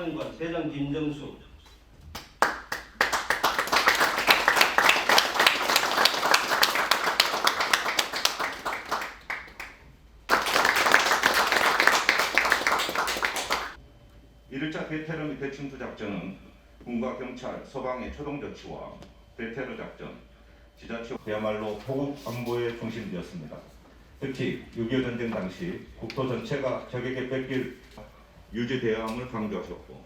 박상관, 세장 김정수. 이를자 베테랑 대침투 작전은 군과 경찰, 소방의 초동 조치와 베테르 작전, 지자체야말로 포국 안보의 중심이었습니다. 특히 6.25 전쟁 당시 국토 전체가 적에게 뺏길 유지 대응을 강조하셨고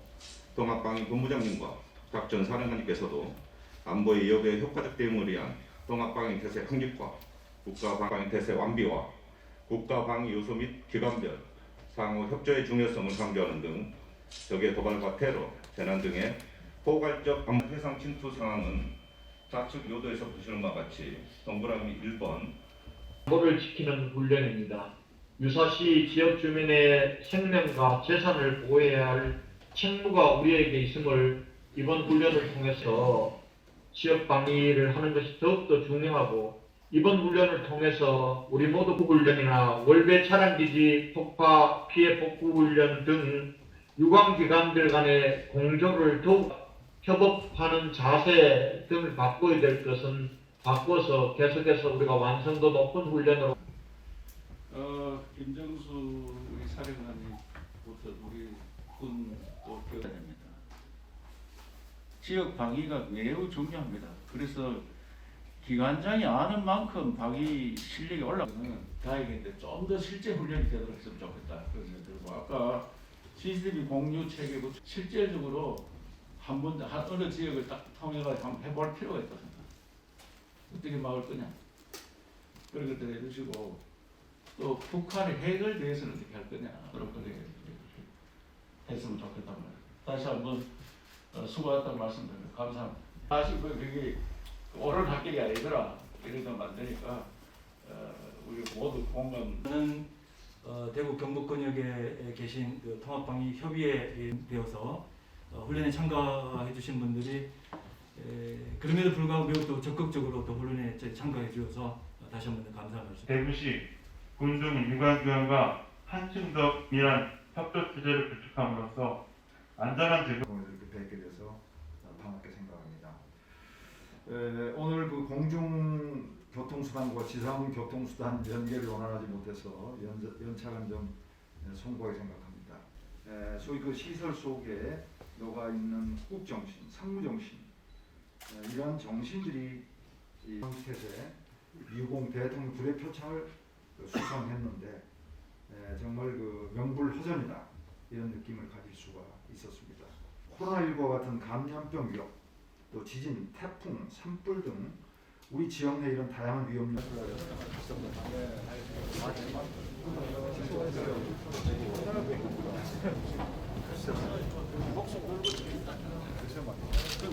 동학방위 본부장님과 작전 사령관님께서도 안보의 여부의 효과적 대응을 위한 동학방위 태세 확립과 국가방위 태세 완비와 국가방위 요소 및 기관별 상호 협조의 중요성을 강조하는 등 적의 도발과 테러, 재난 등의 포괄적 안보 해상 침투 상황은 좌측 요도에서 보시는 바와 같이 동그라미 1번 안보를 지키는 훈련입니다. 유사시 지역 주민의 생명과 재산을 보호해야 할 책무가 우리에게 있음을 이번 훈련을 통해서 지역 방위를 하는 것이 더욱더 중요하고 이번 훈련을 통해서 우리 모두 훈련이나 월배 차량기지 폭파 피해 복구 훈련 등 유관기관들 간의 공조를 더욱 협업하는 자세 등을 바꿔야 될 것은 바꿔서 계속해서 우리가 완성도 높은 훈련으로 어, 김정수 우리 사령관님부터 우리 군또 기억해야 됩니다. 지역 방위가 매우 중요합니다. 그래서 기관장이 아는 만큼 방위 실력이 올라가는 다행인데 좀 더 실제 훈련이 되도록 했으면 좋겠다 그런 생각이 아까 CCTV 공유 체계도 실질적으로 한 번, 한 어느 지역을 딱 통해서 한번 해볼 필요가 있다. 어떻게 막을 거냐 그런 것들 해주시고 또 북한의 핵을 대해서는 어떻게 할 거냐 그런 거를 했으면 좋겠단 말이에요. 다시 한번 어, 수고하셨다고 말씀드립니다. 감사합니다. 다시 그 그게 오늘 합격이 아니더라 이러면 안 되니까 어, 우리 모두 공감 저는 어, 대구 경북권역에 계신 그 통합방위 협의회에 되어서 어, 훈련에 참가해 주신 분들이 에, 그럼에도 불구하고 매우 또 적극적으로 또 훈련에 참가해 주셔서 어, 다시 한번 말씀. 대구시 군등 유관기관과 한층 더 밀한 협조 체제를 구축함으로써 안전한 오늘 이렇게 뵙게 돼서 반갑게 생각합니다. 에, 오늘 그 공중 교통수단과 지상 교통수단 연계를 원활하지 못해서 연, 연착은 좀 에, 송구하게 생각합니다. 에, 소위 그 시설 속에 녹아 있는 국정신, 상무 정신 에, 이러한 정신들이 이 태세 미공 대통령 불의 표창을 그 수상했는데 에, 정말 그 명불허전이다 이런 느낌을 가질 수가 있었습니다. 코로나19와 같은 감염병 위협, 또 지진, 태풍, 산불 등 우리 지역 내 이런 다양한 위험